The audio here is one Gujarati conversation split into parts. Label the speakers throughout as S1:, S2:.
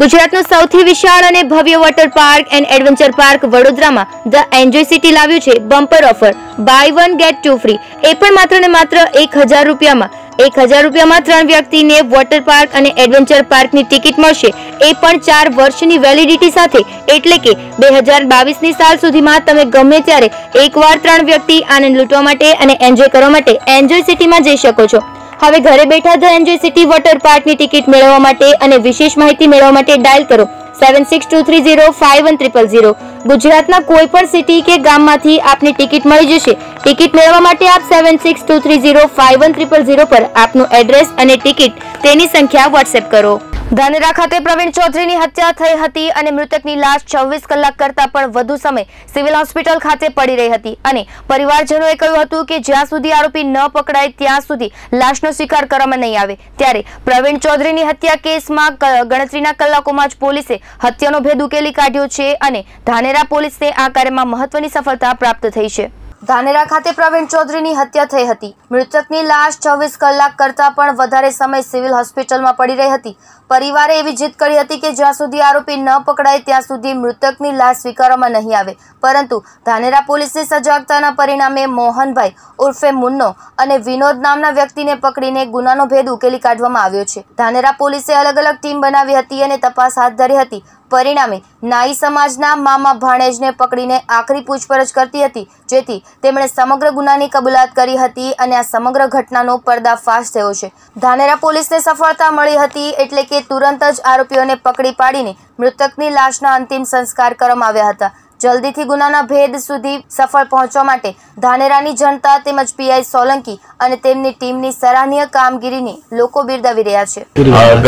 S1: ગુજરાતનું સૌથી વિશાળ અને ભવ્ય water park and adventure park વડોદરામાં ધ એન્જોય સિટી લાવ્યું છે bumper offer buy one get two free એ પણ માત્ર ને માત્ર એક હજાર રૂપિયામાં. એક હજાર રૂપિયામાં ત્રણ વ્યક્તિને વોટર પાર્ક અને એડવેન્ચર પાર્કની ટિકિટ મળશે. એ પણ ચાર વર્ષની વેલિડિટી સાથે. એટલે કે બે હજાર બાવીસની સાલ સુધીમાં તમે ગમે ત્યારે એકવાર ત્રણ વ્યક્તિ આનંદ લૂંટવા માટે અને એન્જોય કરવા માટે એન્જોય સિટીમાં જઈ શકો છો. હવે ઘરે બેઠા ધ એન્જોય સિટી વોટર પાર્કની ટિકિટ મેળવવા માટે અને વિશેષ માહિતી મેળવવા માટે ડાયલ કરો. Seven six two three zero five one triple zero. ગુજરાતના કોઈ પણ સિટી કે ગામમાંથી આપને ટિકિટ મળી જશે. ટિકિટ મેળવવા માટે આપ seven six two three zero five one triple zero પર આપનું એડ્રેસ અને ટિકિટ તેની સંખ્યા વોટ્સએપ કરો. ધાનેરા ખાતે પ્રવીણ ચૌધરીની હત્યા થઈ હતી અને મૃતકની લાશ છવ્વીસ કલાક કરતા પણ વધુ સમય સિવિલ હોસ્પિટલ ખાતે પડી રહી હતી. અને પરિવારજનોએ કહ્યું હતું કે જ્યાં સુધી આરોપી ન પકડાય ત્યાં સુધી લાશનો સ્વીકાર કરવામાં નહીં આવે. ત્યારે પ્રવીણ ચૌધરીની હત્યા કેસમાં ગણતરીના કલાકોમાં જ પોલીસે હત્યાનો ભેદ ઉકેલી કાઢ્યો છે અને ધાનેરા પોલીસને આ કાર્યમાં મહત્વની સફળતા પ્રાપ્ત થઈ છે. ધાનેરા ખાતે પ્રવીણ ચૌધરીની હત્યા થઈ હતી. મૃતકની લાશ છવ્વીસ કલાક કરતા પણ વધારે સમય સિવિલ હોસ્પિટલમાં પડી રહી હતી. પરિવારે એવી જીદ કરી હતી કે જ્યાં સુધી આરોપી ન પકડાય, ત્યાં સુધી મૃતકની લાશ સ્વીકારવામાં નહીં આવે. પરંતુ ધાનેરા પોલીસની સજાગતાના પરિણામે મોહનભાઈ ઉર્ફે મુન્નો અને વિનોદ નામના વ્યક્તિને પકડીને ગુનાનો ભેદ ઉકેલી કાઢવામાં આવ્યો છે. ધાનેરા પોલીસે અલગ અલગ ટીમ બનાવી હતી અને તપાસ હાથ ધરી હતી. પરિણામે નાઈ સમાજના મામા ભાણેજને પકડીને આખરી પૂછપરછ કરતી હતી. જેથી તેમણે સમગ્ર ગુનાની કબૂલાત કરી હતી અને આ સમગ્ર ઘટનાનો પર્દાફાશ થયો છે. ધાનેરા પોલીસને સફળતા મળી હતી એટલે કે તુરંત જ આરોપીઓને પકડી પાડીને મૃતકની લાશના અંતિમ સંસ્કાર કરવામાં આવ્યા હતા. જલ્દીથી ગુનાના ભેદ સુધી સફળ પહોંચવા માટે ધાનેરાની જનતા તેમજ પીઆઈ સોલંકી અને તેમની ટીમની સરાહનીય કામગીરીની લોકો બિરદાવી રહ્યા છે.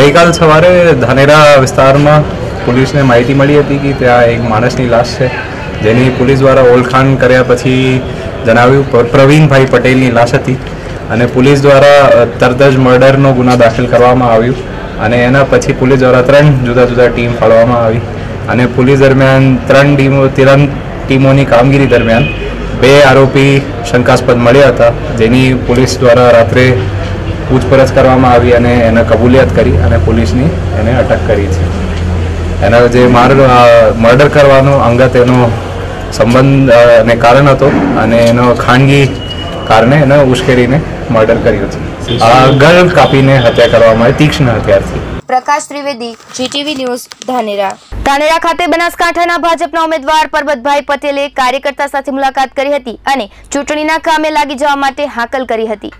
S2: ગઈકાલ સવારે ધાનેરા વિસ્તારમાં પોલીસને માહિતી મળી હતી કે ત્યાં એક માણસની લાશ છે. જેની પોલીસ દ્વારા ઓળખાણ કર્યા પછી જણાવ્યું પ્રવીણભાઈ પટેલની લાશ હતી અને પોલીસ દ્વારા તરત જ મર્ડરનો ગુના દાખલ કરવામાં આવ્યું અને એના પછી પોલીસ દ્વારા ત્રણ જુદા જુદા ટીમ ફાળવામાં આવી અને પોલીસ દરમિયાન ત્રણ ટીમો, ત્રણ ટીમોની કામગીરી દરમિયાન બે આરોપી શંકાસ્પદ મળ્યા હતા, જેની પોલીસ દ્વારા રાત્રે પૂછપરછ કરવામાં આવી અને એને કબૂલિયાત કરી અને પોલીસની એને અટક કરી છે. એના જે માર મર્ડર કરવાનો અંગત એનો સંબંધ અ, અને કારણ હતો અને એનો ખાનગી કારણે એને ઉશ્કેરીને મર્ડર કર્યું છે આ ગળ કાપીને હત્યા કરવામાં આવી તીક્ષ્ણ હત્યારથી
S1: પ્રકાશ ત્રિવેદી જીટીવી ન્યૂઝ ધાનેરા. ધાનેરા ખાતે બનાસકાંઠાના ભાજપના ઉમેદવાર પરબતભાઈ પટેલે કાર્યકર્તા સાથે મુલાકાત કરી હતી અને ચૂંટણીના કામે લાગી જવા માટે હાકલ કરી હતી.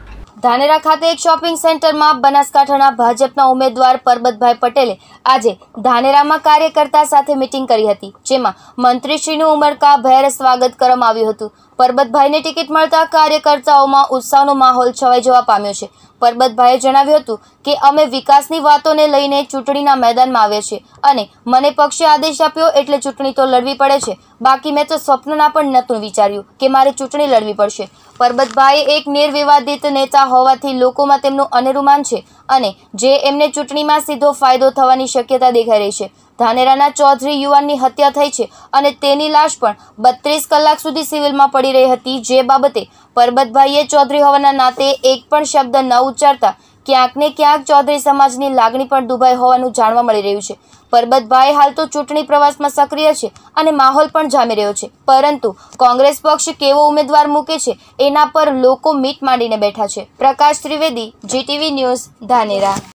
S1: ધાનેરા ખાતે એક શોપિંગ સેન્ટરમાં બનાસકાંઠાના ભાજપના ઉમેદવાર પરબતભાઈ પટેલે આજે ધાનેરામાં કાર્યકર્તા સાથે મિટિંગ કરી હતી, જેમાં મંત્રીશ્રીનું ઉમળકાભેર સ્વાગત કરવામાં આવ્યું હતું. પરબતભાઈને ટિકિટ મળતા કાર્યકર્તાઓમાં ઉત્સાહનો માહોલ છવાઈ જવા પામ્યો છે. પરબતભાઈએ જણાવ્યું હતું કે અમે વિકાસની વાતોને લઈને ચૂંટણીના મેદાનમાં આવ્યા છીએ અને મને પક્ષે આદેશ આપ્યો એટલે ચૂંટણી તો લડવી પડે છે. બાકી મેં તો સ્વપ્નના પણ નહોતું વિચાર્યું કે મારે ચૂંટણી લડવી પડશે. પરબતભાઈ એક નિર્વિવાદિત નેતા હોવાથી લોકોમાં તેમનું અનેરુમાન છે અને જે એમને ચૂંટણીમાં સીધો ફાયદો થવાની શક્યતા દેખાઈ રહી છે. ધાનેરાના ચૌધરી યુવાનની હત્યા થઈ છે અને તેની લાશ પણ બત્રીસ કલાક સુધી સિવિલમાં પડી રહી હતી. જે બાબતે પરબતભાઈએ ચૌધરી હોવાના નાતે એક પણ શબ્દ ન ઉચ્ચારતા ક્યાંક ને ક્યાંક ચૌધરી સમાજની લાગણી પણ દુભાઈ હોવાનું જાણવા મળી રહ્યું છે. પરબતભાઈ હાલ તો ચૂંટણી પ્રવાસમાં સક્રિય છે અને માહોલ પણ જામી રહ્યો છે. પરંતુ કોંગ્રેસ પક્ષ કેવો ઉમેદવાર મૂકે છે એના પર લોકો મીટ માંડીને બેઠા છે. Prakash Trivedi, GTV news, Dhanera.